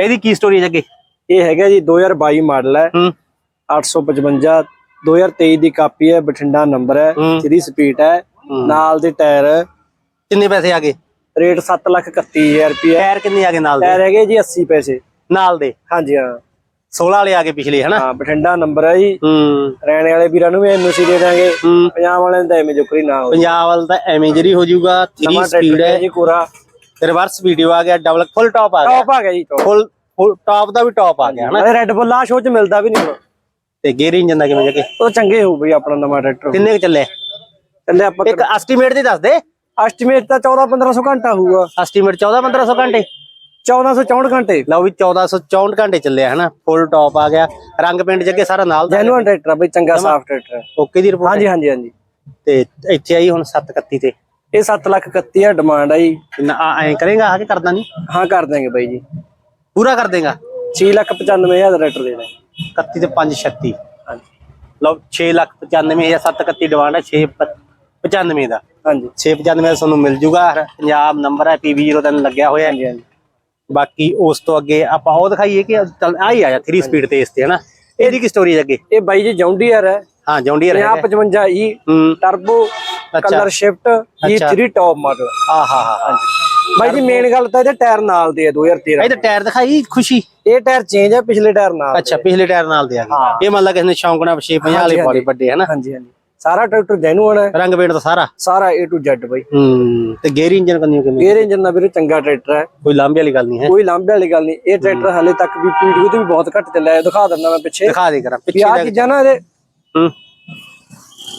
ਇਹਦੀ ਕੀ ਸਟੋਰੀ ਹੈ ਅੱਗੇ ਇਹ ਹੈਗਾ ਜੀ 2022 ਮਾਡਲ ਹੈ। ਹੂੰ। 855 2023 ਦੀ ਕਾਪੀ ਹੈ ਬਠਿੰਡਾ ਨੰਬਰ ਹੈ। 3 ਸਪੀਡ ਹੈ। ਨਾਲ ਦੇ ਟਾਇਰ ਕਿੰਨੇ ਪੈਸੇ ਆ ਗਏ? ਰੇਟ 731000 ਰੁਪਏ ਟਾਇਰ ਕਿੰਨੇ ਆ ਗਏ ਨਾਲ ਦੇ? ਟਾਇਰ ਹੈਗੇ ਜੀ 80 ਪੈਸੇ। ਨਾਲ ਦੇ? ਹਾਂਜੀ ਹਾਂ। 16 ਵਾਲੇ ਆ ਗਏ ਪਿਛਲੇ ਹਨਾ? ਹਾਂ ਬਠਿੰਡਾ ਨੰਬਰ ਹੈ ਜੀ। ਹੂੰ। ਰਹਿਣੇ ਵਾਲੇ ਵੀਰਾਂ ਨੂੰ ਵੀ ਐਨਓਸੀ ਦੇ ਦਾਂਗੇ। ਪੰਜਾਬ ਵਾਲਿਆਂ ਦਾ ਐਵੇਂ ਜੁਕਰੀ ਨਾ ਹੋ ਪੰਜਾਬ ਵਾਲ ਤਾਂ ਐਵੇਂ ਜਿਹੜੀ ਹੋ ਜਾਊਗਾ। 3 ਨਵਾਂ ਸਪੀਡ ਹੈ। ਜੀ ਪੂਰਾ। ਰਿਵਰਸ ਵੀਡੀਓ ਆ ਗਿਆ ਡਬਲ ਫੁੱਲ ਟਾਪ ਆ ਗਿਆ। ਟੌਪ ਆ ਗਿਆ ਜੀ। ਫੁੱਲ ਫੁੱਲ ਟਾਪ ਦਾ ਵੀ ਟਾਪ ਆ ਗਿਆ ਹਨਾ? ਰੈੱਡ ਬੁੱਲ ਆ ਸ਼ੋਅ ਚ ਮਿਲਦਾ ਵੀ ਨਹੀਂ ਤੇ ਗੇਅਰ ਇੰਜਨ ਦਾ ਕਿਵੇਂ ਜਗੇ ਉਹ ਚੰਗੇ ਹੋਊ ਬਈ ਆਪਣਾ ਨਵਾਂ ਟਰੈਕਟਰ ਕਿੰਨੇ ਕੁ ਚੱਲੇ? ਚੱਲੇ ਆਪਾਂ ਇੱਕ ਐਸਟੀਮੇਟ ਦੀ ਦੱਸ ਦੇ। ਐਸਟੀਮੇਟ ਤਾਂ 14 1500 ਘੰਟਾ ਹੋਊਗਾ। ਐਸਟੀਮੇਟ 14 1500 ਘੰਟੇ। 1464 ਘੰਟੇ। ਲਓ ਵੀ 1464 ਘੰਟੇ ਚੱਲੇ ਆ ਹਨਾ? ਫੁੱਲ ਟਾਪ ਆ ਗਿਆ। ਰੰਗ ਪਿੰਡ ਜੱਗੇ ਸਾਰਾ ਨਾਲ ਦਾ। ਜੈਨੂਅਨ ਟਰੈਕਟਰ ਆ ਬਈ ਚੰਗਾ ਸਾਫ਼ ਟਰੈਕਟਰ ਹੈ ਓਕੇ ਦੀ ਰਿਪੋਰਟ ਹਾਂਜੀ ਹਾਂਜੀ ਹਾਂਜੀ। ਤੇ ਇੱਥੇ ਆਈ ਹੁਣ 731 ਤੇ। ਇਹ 7 ਲੱਖ 31 ਹੈ ਡਿਮਾਂਡ ਆ ਜੀ। ਆ- ਐਂ ਕਰੇਗਾ ਆ ਕੇ ਕਰਦਾ ਨਹੀਂ? ਹਾਂ ਕਰ ਦਾਂਗੇ ਬਾਈ ਜੀ। ਪੂਰਾ ਕਰ ਦੇਗਾ? 6 ਲੱਖ 95000 ਦਾ ਟਰੈਕਟਰ ਦੇ ਦਾਂਗੇ 31 ਤੇ 536 ਹਾਂਜੀ। ਲਓ 6 ਲੱਖ 95 ਜਾਂ 731 ਡਿਮਾਂਡ ਹੈ 6 95 ਦਾ। ਹਾਂਜੀ। 695 ਦਾ ਤੁਹਾਨੂੰ ਮਿਲ ਜੂਗਾ। ਪੰਜਾਬ ਨੰਬਰ ਹੈ PV03 ਲੱਗਿਆ ਹੋਇਆ ਹਾਂਜੀ ਹਾਂਜੀ। ਬਾਕੀ ਉਸ ਤੋਂ ਅੱਗੇ ਆਪਾਂ ਉਹ ਦਿਖਾਈਏ ਕਿ ਚੱਲ ਆ ਹੀ ਆਇਆ 3 ਸਪੀਡ ਤੇ ਇਸ ਤੇ ਹਨਾ? ਇਹਦੀ ਕੀ ਸਟੋਰੀ ਅੱਗੇ? ਇਹ ਬਾਈ ਜੀ ਜੌਂਡੀਅਰ ਹੈ। ਹਾਂ ਜੌਂਡੀਅਰ ਹੈ 5055 ਈ ਹੂੰ। ਟਰਬੋ ਕਲਰ ਸ਼ਿਫਟ ਇਹ ਅੱਛਾ। 3 ਟੌਪ ਮਾਡਲ ਆ ਹਾਂ ਹਾਂ ਬਾਈ ਜੀ ਮੇਨ ਗੱਲ ਤਾਂ ਇਹਦੇ ਟਾਇਰ ਨਾਲ ਦੇ ਆ 2013 ਇਹ ਤਾਂ ਟਾਇਰ ਦਿਖਾਈ ਖੁਸ਼ੀ? ਇਹ ਟਾਇਰ ਚੇਂਜ ਹੈ ਪਿਛਲੇ ਟਾਇਰ ਨਾਲ ਅੱਛਾ ਪਿਛਲੇ ਟਾਇਰ ਨਾਲ ਦੇ ਆ। ਗਏ ਇਹ ਮੰਨ ਲਾ ਕਿਸੇ ਨੇ ਸ਼ੌਂਕ ਨਾਲ 650 ਵਾਲੇ ਬੜੇ ਵੱਡੇ ਹਨਾ? ਹਾਂਜੀ ਹਾਂਜੀ। ਸਾਰਾ ਟਰੈਕਟਰ ਜੈਨੂਅਨ ਹੈ। ਰੰਗ ਪੇਂਟ ਤਾਂ ਸਾਰਾ? ਸਾਰਾ A to Z ਬਾਈ। ਹੂੰ ਤੇ ਗੇਅਰ ਇੰਜਨ ਕੰਨੀ? ਕਿਵੇਂ ਗੇਅਰ ਇੰਜਨ ਦਾ ਵੀਰੇ ਚੰਗਾ ਟਰੈਕਟਰ ਹੈ। ਕੋਈ ਲਾਂਭੇ ਵਾਲੀ ਗੱਲ ਨਹੀਂ ਹੈ। ਕੋਈ ਲਾਂਭੇ ਵਾਲੀ ਗੱਲ ਨਹੀਂ। ਇਹ ਟਰੈਕਟਰ ਹਲੇ ਤੱਕ ਵੀ ਪੀਡੀਓ ਤੇ ਵੀ ਬਹੁਤ ਘੱਟ ਚੱਲਿਆ ਹੈ। ਦਿਖਾ ਦਿੰਦਾ ਮੈਂ ਪਿੱਛੇ। ਦਿਖਾ ਦੇ ਕਰਾਂ ਵੀ ਪਿੱਛੇ ਆ ਚੀਜ਼ਾਂ ਨਾ ਇਹਦੇ ਹੂੰ।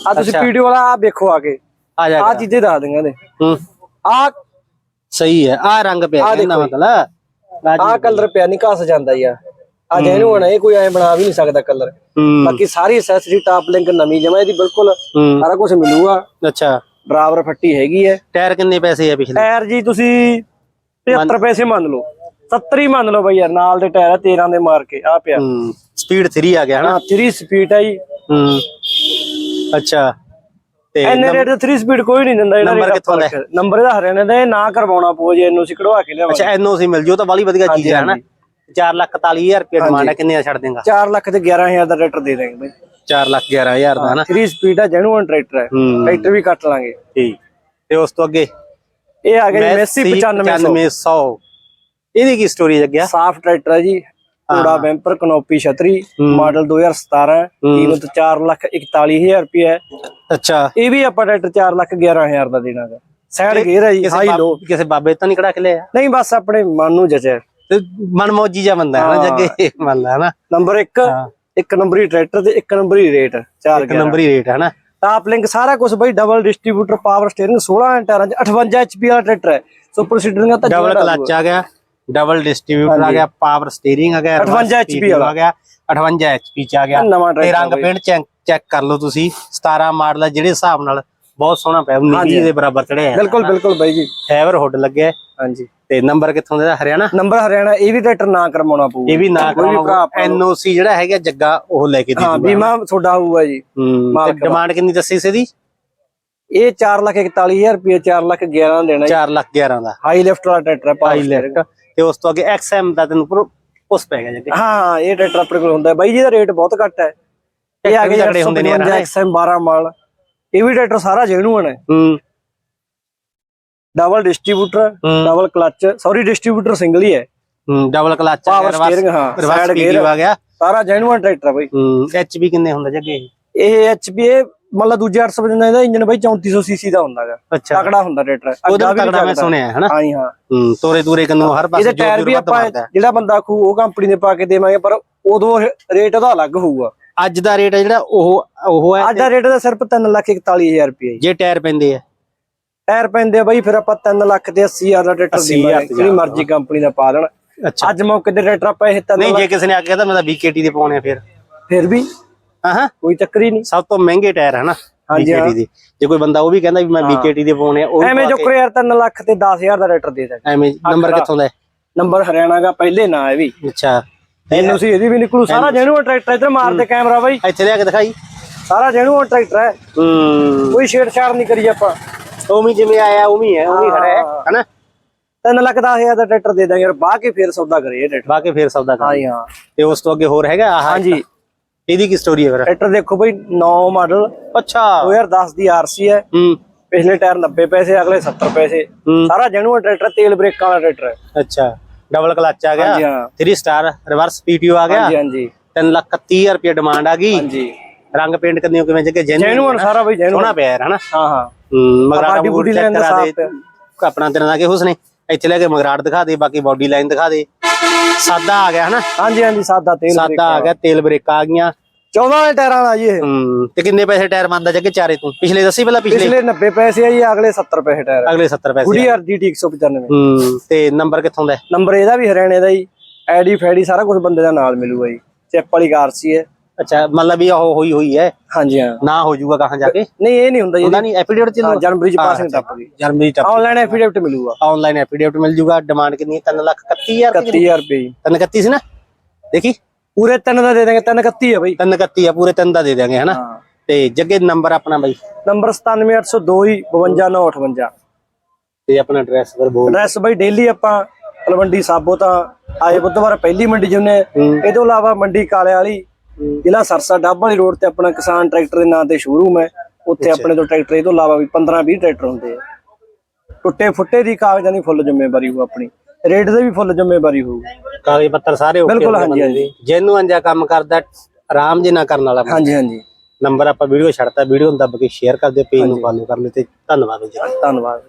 ਆ ਤੁਸੀਂ ਪੀਡੀਓ ਵਾਲਾ ਆ ਵੇਖੋ ਆ ਕੇ। ਆ ਜਾ ਆ ਚੀਜ਼ਾਂ ਦੱਸ ਦਿੰਗਾ ਹੂੰ। ਆ ਸਹੀ ਹੈ। ਆ ਰੰਗ ਪਿਆ ਕਹਿੰਦਾ ਮਤਲਬ। ਆ ਕਲਰ ਪਿਆ ਨਹੀਂ ਘਸ ਜਾਂਦਾ ਯਾਰ ਆ। ਜੈਨੂਅਨ ਹੈ। ਇਹ ਕੋਈ ਐ ਬਣਾ ਵੀ ਨਹੀਂ ਸਕਦਾ ਕਲਰ ਹੂੰ। ਬਾਕੀ ਸਾਰੀ ਐਕਸੈਸਰੀ ਟਾਪ ਲਿੰਕ ਨਵੀਂ ਜਮਾ ਇਹਦੀ ਬਿਲਕੁਲ ਹੂੰ। ਸਾਰਾ ਕੁਝ ਮਿਲੂਗਾ। ਅੱਛਾ। ਡਰਾਈਵਰ ਫੱਟੀ ਹੈਗੀ ਹੈ। ਟਾਇਰ ਕਿੰਨੇ ਪੈਸੇ ਆ ਪਿਛਲੇ? ਟਾਇਰ ਜੀ ਤੁਸੀਂ 75 ਪੈਸੇ ਮੰਨ ਲਓ। 70 ਹੀ ਮੰਨ ਲਓ ਬਈ ਯਾਰ ਨਾਲ ਦੇ ਟਾਇਰ ਆ 13 ਦੇ ਮਾਰ ਕੇ। ਆ ਪਿਆ। ਹੂੰ। ਸਪੀਡ 3 ਆ ਗਿਆ ਹਨਾ? ਹਾਂ 3 ਸਪੀਡ ਹੈ ਜੀ। ਹੂੰ। ਅੱਛਾ। ਤੇ ਐਨੇ ਰੇਟ ਤੇ 3 ਸਪੀਡ ਕੋਈ ਨਹੀਂ ਦਿੰਦਾ ਜਿਹੜਾ ਨੰਬਰ ਕਿੱਥੋਂ ਦਾ ਨੰਬਰ ਇਹਦਾ ਹਰਿਆਣੇ ਦਾ ਇਹ ਨਾ ਕਰਵਾਉਣਾ ਪਊ ਜੇ ਇਹਨੂੰ ਅਸੀਂ ਕਢਵਾ ਕੇ ਲਿਆਵਾਂਗੇ। ਅੱਛਾ ਐਨਓਸੀ ਮਿਲ ਜੂ ਤਾਂ ਬਾਲੀ ਵਧੀਆ ਚੀਜ਼ ਹੈ ਹਨਾ? ਹਾਂਜੀ। 4 ਲੱਖ 41000 ਰੁਪਏ ਡਿਮਾਂਡ ਹੈ ਕਿੰਨੇ ਦਾ ਛੱਡ ਦੇਗਾ? 4 ਲੱਖ ਤੇ 11000 ਦਾ ਟਰੈਕਟਰ ਦੇ ਦੇਂਗੇ ਬਈ। 4 ਲੱਖ 11000 ਦਾ ਹਨਾ? 3 ਸਪੀਡ ਹੈ ਜੈਨੂਅਨ ਟਰੈਕਟਰ ਹੈ। ਟਰੈਕਟਰ ਵੀ ਕੱਟ ਲਾਂਗੇ। ਠੀਕ। ਤੇ ਉਸ ਤੋਂ ਅੱਗੇ? ਇਹ ਆ ਗਿਆ ਜੀ ਮੈਸੀ 9500 9500 ਇਹਦੀ ਕੀ ਸਟੋਰੀ ਲੱਗਿਆ ਸਾਫ਼ ਟਰੈਕਟਰ ਹੈ ਜੀ। ਕੋੜਾ ਬੈਂਪਰ ਕਨੋਪੀ ਛਤਰੀ ਮਾਡਲ 2017 ਕੀਮਤ 4 ਲੱਖ 41000 ਰੁਪਏ ਹੈ। ਅੱਛਾ। ਇਹ ਵੀ ਆਪਾਂ ਟਰੈਕਟਰ 4 ਲੱਖ 11000 ਦਾ ਦੇਣਾਗਾ ਸਾਈਡ ਗੇਅਰ ਹੈ ਜੀ ਹਾਈ ਲੋ ਕਿਸੇ ਬਾਬੇ ਤਾਂ ਨਹੀਂ ਕਢਾ ਕੇ ਲਿਆ। ਨਹੀਂ ਬਸ ਆਪਣੇ ਮਨ ਨੂੰ ਜਚਿਆ। ਤੇ ਮਨਮੌਜੀ ਜਿਹਾ ਬੰਦਾ ਹੈ ਨਾ ਜੱਗੇ ਮੰਨ ਲਾ ਹਨਾ ਨੰਬਰ 1 ਇੱਕ ਨੰਬਰੀ ਟਰੈਕਟਰ ਤੇ ਇੱਕ ਨੰਬਰੀ ਰੇਟ 4 ਇੱਕ ਨੰਬਰ ਰੇਟ ਹੈ ਨਾ। ਟਾਪ ਲਿੰਕ ਸਾਰਾ ਕੁਝ ਬਈ ਡਬਲ ਡਿਸਟ੍ਰੀਬਿਊਟਰ ਪਾਵਰ ਸਟੀਅਰਿੰਗ 16 ਟਾਇਰਾਂ ਚ 58 ਐਚਪੀ ਵਾਲਾ ਟਰੈਕਟਰ ਹੈ। ਸੁਪਰ ਸੀਡਰ ਦਾ ਡਬਲ ਕਲਚ ਆ ਗਿਆ। ਡਬਲ ਡਿਸਟ੍ਰੀਬਿਊਟਰ ਆ ਗਿਆ ਪਾਵਰ ਸਟੀਅਰਿੰਗ ਆ ਗਿਆ 58 HP ਆ ਗਿਆ 58 HP ਚ ਆ ਗਿਆ। ਤੇ ਰੰਗ ਪੇਂਟ ਚੈੱਕ ਕਰ ਲਓ ਤੁਸੀਂ 17 ਮਾਡਲ ਆ ਜਿਹੜੇ ਹਿਸਾਬ ਨਾਲ ਬਹੁਤ ਸੋਹਣਾ ਪਿਆ 19 ਦੇ ਬਰਾਬਰ ਚੜਿਆ ਹੈ ਬਿਲਕੁਲ ਬਿਲਕੁਲ ਬਾਈ ਜੀ। ਫਾਈਬਰ ਹੁੱਡ ਲੱਗਿਆ। ਹਾਂਜੀ। ਤੇ ਨੰਬਰ ਕਿੱਥੋਂ ਦਾ ਹਰਿਆਣਾ? ਨੰਬਰ ਹਰਿਆਣਾ ਇਹ ਵੀ ਟਰੈਕਟਰ ਨਾ ਕਰਵਾਉਣਾ ਪਊ। ਇਹ ਵੀ ਨਾ ਨੂੰ- ਐਨਓਸੀ ਜਿਹੜਾ ਹੈਗਾ ਜੱਗਾ ਉਹ ਲੈ ਕੇ ਦੇ ਹਾਂ ਬੀਮਾ ਤੁਹਾਡਾ ਹੋਊਗਾ ਜੀ। ਡਿਮਾਂਡ ਕਿੰਨੀ ਦੱਸੀ ਸੀ ਦੀ ਇਹ 4 ਲੱਖ 41000 ਰੁਪਏ 4 ਲੱਖ 11 ਦੇਣਾ ਜੀ। 4 ਲੱਖ 11 ਦਾ। ਹਾਈ ਲਿਫਟ ਵਾਲਾ ਟਰੈਕਟਰ ਹੈ steering। ਲੈਫਟ ਤੇ ਉਸ ਤੋਂ ਅੱਗੇ ਐਕਸਐਮ ਦਾ ਤੈਨੂੰ ਉਸ ਪੈ ਗਿਆ ਜੱਗੇ ਹਾਂ ਇਹ ਟਰੈਕਟਰ ਆਪਣੇ ਕੋਲ ਹੁੰਦਾ। ਬਾਈ ਜੀ ਦਾ ਰੇਟ ਬਹੁਤ ਘੱਟ ਹੈ। ਇਹ ਆ ਗਿਆ ਤਕੜੇ ਹੁੰਦੇ ਨੇ ਐਕਸਐਮ 12 ਮਾਲ। ਇਹ ਵੀ ਟਰੈਕਟਰ ਸਾਰਾ ਜੈਨੂਅਨ ਹੈ। ਹੂੰ। Double distributor. Double clutch sorry distributor single ਹੀ ਹੈ। ਹੂੰ ਡਬਲ ਕਲਚ ਪਾਵਰ ਸਟੀਅਰਿੰਗ ਹਾਂ ਰਿਵਰਸ ਗੇਅਰ ਆ ਗਿਆ। ਸਾਰਾ ਜੈਨੂਅਨ ਟਰੈਕਟਰ ਹੈ ਬਾਈ। ਹੂੰ ਐਚਪੀ ਕਿੰਨੇ ਹੁੰਦਾ ਜੱਗੇ ਇਹ? ਇਹ ਐਚਪੀ ਇਹ ਮਤਲਬ ਦੂਜੇ 855 ਦਾ ਇੰਜਨ ਬਾਈ 3400 ਸੀਸੀ ਦਾ ਹੁੰਦਾਗਾ। ਅੱਛਾ। ਤਕੜਾ ਹੁੰਦਾ ਟਰੈਕਟਰ। ਉਹਦਾ ਤਗੜਾ ਮੈਂ ਸੁਣਿਆ ਹੈ ਹਨਾ? ਹਾਂ ਜੀ ਹਾਂ। ਤੋਰੇ ਤੂਰੇ ਕੰਨੂ ਹਰ ਪਾਸੇ ਇਹਦੇ ਟਾਇਰ ਵੀ ਆਪਾਂ ਜਿਹੜਾ ਬੰਦਾ ਆਖੂ ਉਹ ਕੰਪਨੀ ਦੇ ਪਾ ਕੇ ਦੇਵਾਂਗੇ ਪਰ ਉਦੋਂ ਰੇਟ ਉਹਦਾ ਅਲੱਗ ਹੋਊਗਾ। ਅੱਜ ਦਾ ਰੇਟ ਹੈ ਜਿਹੜਾ ਉਹ ਉਹ ਹੈ ਅੱਜ ਦਾ ਰੇਟ ਦਾ ਸਿਰਫ 3 ਲੱਖ 41000 ਰੁਪਏ ਜੇ। ਟਾਇਰ ਪੈਂਦੇ ਆ। ਟਾਇਰ ਪੈਂਦੇ ਆ ਬਾਈ ਫਿਰ ਆਪਾਂ 3 ਲੱਖ ਤੇ 80000 ਦਾ ਟਰੈਕਟਰ 80,000 ਦੇਵਾਂਗੇ ਜਿਹੜੀ ਮਰਜ਼ੀ ਕੰਪਨੀ ਦਾ ਪਾ ਦੇਣ। ਅੱਛਾ। ਅੱਜ ਮੌਕੇ ਤੇ ਟਰੈਕਟਰ ਆਪਾਂ ਇਹ 3 ਨਹੀਂ ਜੇ ਕਿਸੇ ਨੇ ਆ ਕੇ ਕਹਿੰਦਾ ਮੈਂ ਤਾਂ BKT ਦੇ ਪਾਉਣੇ ਆ ਫਿਰ। ਫਿਰ ਵੀ ਹਾਂ। ਕੋਈ ਚੱਕਰ ਹੀ ਨਹੀਂ। ਸਭ ਤੋਂ ਮਹਿੰਗੇ ਟਾਇਰ ਹੈ ਨਾ BKT ਦੇ। ਜੇ ਕੋਈ ਬੰਦਾ ਉਹ ਵੀ ਕਹਿੰਦਾ ਵੀ ਮੈਂ BKT ਦੇ ਪਾਉਣੇ ਆ ਉਹ ਐਵੇਂ ਪਾ ਜੋ ਕੇ- ਕਰੇ ਯਾਰ 3 ਲੱਖ ਤੇ 10000 ਦਾ ਟਰੈਕਟਰ ਦੇ ਦੇ ਐਵੇਂ ਨੰਬਰ ਕਿੱਥੋਂ ਦਾ? ਨੰਬਰ ਹਰਿਆਣਾ ਦਾ ਪਹਿਲੇ ਨਾਂ ਹੈ ਵੀ। ਅੱਛਾ। ਇਹਨੂੰ ਸੀ ਇਹਦੀ ਵੀ ਨਿਕਲੂ ਸਾਰਾ ਜੈਨੂਅਨ ਟਰੈਕਟਰ ਇਧਰ ਮਾਰ ਦੇ ਕੈਮਰਾ ਬਾਈ। ਇੱਥੇ ਲਿਆ ਕੇ ਦਿਖਾਈ। ਸਾਰਾ ਜੈਨੂਅਨ ਟਰੈਕਟਰ ਹੈ। ਹੂੰ। ਕੋਈ ਛੇੜਛਾੜ ਨਹੀਂ ਕਰੀ ਆਪਾਂ। ਉਵੇਂ ਜਿਵੇਂ ਆਇਆ ਉਵੇਂ ਹੈ ਉਵੇਂ ਖੜਾ ਹੈ ਹਨਾ? 3 ਲੱਖ 10000 ਦਾ ਟਰੈਕਟਰ ਦੇ ਦਾਂਗੇ ਯਾਰ ਬਾਹ ਕੇ ਫੇਰ ਸੌਦਾ ਕਰੀਏ ਟਰੈਕਟਰ। ਬਾਕੀ ਫੇਰ ਸੌਦਾ ਕਰ ਹਾਂ। ਤੇ ਉਸ ਤੋਂ ਅੱਗੇ ਹੋਰ ਹੈਗਾ ਆਹ ਹਾਂਜੀ। ਇਹਦੀ ਕੀ ਸਟੋਰੀ ਹੈ ਫਿਰ? ਟਰੈਕਟਰ ਦੇਖੋ ਬਈ 9 ਮਾਡਲ ਅੱਛਾ। 2010 ਦੀ ਆਰਸੀ ਹੈ। ਹੂੰ। ਪਿਛਲੇ ਟਾਇਰ 90 ਪੈਸੇ ਅਗਲੇ 70 ਪੈਸੇ। ਹੂੰ। ਸਾਰਾ ਜੈਨੂਅਨ ਟਰੈਕਟਰ ਤੇਲ ਬ੍ਰੇਕਾਂ ਵਾਲਾ ਟਰੈਕਟਰ ਹੈ। ਅੱਛਾ। ਡਬਲ ਕਲਚ ਆ ਹਾਂਜੀ ਗਿਆ ਹਾਂ। 3 ਸਟਾਰ ਰਿਵਰਸ ਪੀਟੀਓ ਆ ਗਿਆ। ਹਾਂਜੀ ਹਾਂਜੀ। 3 ਲੱਖ 30000 ਰੁਪਏ ਡਿਮਾਂਡ ਆ ਗਈ। ਹਾਂਜੀ। ਰੰਗ ਪੇਂਟ ਕਰਨੀ ਹੋ ਕਿਵੇਂ ਜੱਗੇ ਜੈਨੂਅਨ ਸਾਰਾ ਬਈ ਜੈਨੂਅਨ ਸੋਹਣਾ ਪਿਆ ਯਾਰ ਹਨਾ? ਹਾਂ ਹਾਂ। ਹੂੰ ਮਗਰਾਟ ਬਾਡੀ ਬੂਡੀ ਲਾਈਨ ਦਾ ਕਰਾ ਸਾਫ਼ ਦੇ ਪਿਆ। ਆਪਣਾ ਤੇਰੇ ਨਾਲ ਕਿ ਹੁਸਨੇ ਇੱਥੇ ਲੈ ਕੇ ਮਗਰਾਟ ਦਿਖਾ ਦੇ ਬਾਕੀ ਬਾਡੀ ਲਾਈਨ ਦਿਖਾ ਦੇ। ਸਾਦਾ ਆ ਗਿਆ ਹਨਾ? ਹਾਂਜੀ ਹਾਂਜੀ ਸਾਦਾ ਤੇਲ ਸਾਦਾ ਆ ਗਿਆ ਤੇਲ ਬ੍ਰੇਕਾਂ ਆ ਗਈਆਂ। 14 ਵਾਲੇ ਟਾਇਰਾਂ ਦਾ ਜੀ ਇਹ। ਹੂੰ ਤੇ ਕਿੰਨੇ ਪੈਸੇ ਟਾਇਰ ਮੰਨਦਾ ਜੱਗੇ ਚਾਰੇ ਤੂੰ? ਪਿਛਲੇ ਦੱਸੀ ਪਹਿਲਾਂ ਪਿਛਲੇ? ਪਿਛਲੇ 90 ਪੈਸੇ ਆ ਜੀ ਅਗਲੇ 70 ਪੈਸੇ ਟਾਇਰ। ਅਗਲੇ 70 ਪੈਸੇ ਗੁਡੀ ਆਰਜੀਟੀ 195 ਹੂੰ ਤੇ ਨੰਬਰ ਕਿੱਥੋਂ ਦਾ? ਨੰਬਰ ਇਹਦਾ ਵੀ ਹਰਿਆਣੇ ਦਾ ਜੀ। ਐਡੀ ਫੈਡੀ ਸਾਰਾ ਕੁਝ ਬੰਦੇ ਦਾ ਨਾਲ ਮਿਲੂਗਾ ਜੀ। ਚੈਪ ਵਾਲੀ ਕਾਰ ਸੀ ਹੈ ਅੱਛਾ ਮਤਲਬ ਉਹ ਹੋਈ ਹੋਈ ਹੈ। ਹਾਂਜੀ ਹਾਂ। ਨਾ ਹੋ ਜਾਊਗਾ ਕਹਾਂ ਜਾ ਕੇ? ਨਹੀਂ ਇਹ ਨਹੀਂ ਹੁੰਦਾ ਜੀ। ਹੁੰਦਾ ਨਹੀਂ ਐਫੀਡੇਵਿਟ ਹਾਂ, ਚੱਲੂ ਜਨਵਰੀ ਚ ਪਾਸਿੰਗ ਟੱਪ ਗਈ। ਜਨਵਰੀ ਟੱਪ ਆਨਲਾਈਨ ਐਫੀਡੇਵਿਟ ਮਿਲੂਗਾ। ਆਨਲਾਈਨ ਐਫੀਡੇਵਿਟ ਮਿਲ ਜਾਊਗਾ ਡਿਮਾਂਡ ਕਿੰਨੀ ਹੈ? 3 ਲੱਖ 31000 ਰੁਪਏ 31000 ਰੁਪਏ ਜੀ। 331 ਸੀ ਨਾ? ਦੇਖੀ? ਪੂਰੇ ਤਿੰਨ ਦਾ ਦੇ ਦਾਂਗੇ 331 ਹੈ ਬਈ। 331 ਆ ਪੂਰੇ ਤਿੰਨ ਦਾ ਦੇ ਦਿਆਂਗੇ ਹਨਾ? ਹਾਂ। ਤੇ ਜੱਗੇ ਨੰਬਰ ਆਪਣਾ ਬਾਈ। ਨੰਬਰ 97802 ਹੀ 52958 ਤੇ ਆਪਣਾ ਐਡਰੈਸ ਫਿਰ ਬੋਲ ਐਡਰੈਸ ਬਈ ਡੇਲੀ ਆਪਾਂ ਤਲਵੰਡੀ ਸਾਬੋ ਤਾਂ ਆਏ ਬੁੱਧਵਾਰ ਪਹਿਲੀ ਮੰਡੀ ਜੁਨੇ ਹੂੰ। ਇਹ ਤੋਂ ਇਲਾਵਾ ਮੰਡੀ ਕਾਲੇ ਵਾਲੀ ਜ਼ਿਲ੍ਹਾ ਸਰਸਾ ਡੱਬ ਵਾਲੀ ਰੋਡ ਤੇ ਆਪਣਾ ਕਿਸਾਨ ਟਰੈਕਟਰ ਦੇ ਨਾਂ ਤੇ ਸ਼ੋਰੂਮ ਹੈ। ਉੱਥੇ ਆਪਣੇ ਤੋਂ ਟਰੈਕਟਰ ਇਹ ਤੋਂ ਇਲਾਵਾ ਵੀ 15 20 ਟਰੈਕਟਰ ਹੁੰਦੇ ਆ। ਟੁੱਟੇ ਫੁੱਟੇ ਦੀ ਕਾਗਜ਼ਾਂ ਦੀ ਫੁੱਲ ਜ਼ਿੰਮੇਵਾਰੀ ਹੋਊ ਆਪਣੀ। ਰੇਟ ਦੇ ਵੀ ਫੁੱਲ ਜ਼ਿੰਮੇਵਾਰੀ ਹੋਊ। ਕਾਗਜ਼ ਪੱਤਰ ਸਾਰੇ ਓਕੇ ਬਿਲਕੁਲ, ਹਾਂਜੀ, ਹਾਂਜੀ। ਜਿਹਨੂੰ ਅੰਜਾ ਕੰਮ ਕਰਦਾ ਆਰਾਮ ਜੇ ਨਾ ਕਰਨ ਵਾਲਾ ਹਾਂਜੀ ਹਾਂਜੀ। ਨੰਬਰ ਆਪਾਂ ਵੀਡੀਓ ਛੱਡਤਾ ਵੀਡੀਓ ਨੂੰ ਦੱਬ ਕੇ ਸ਼ੇਅਰ ਕਰ ਦਿਓ ਪੇਜ ਨੂੰ ਫੋਲੋ ਕਰ ਲਿਓ ਤੇ ਧੰਨਵਾਦ ਜੀ। ਧੰਨਵਾਦ।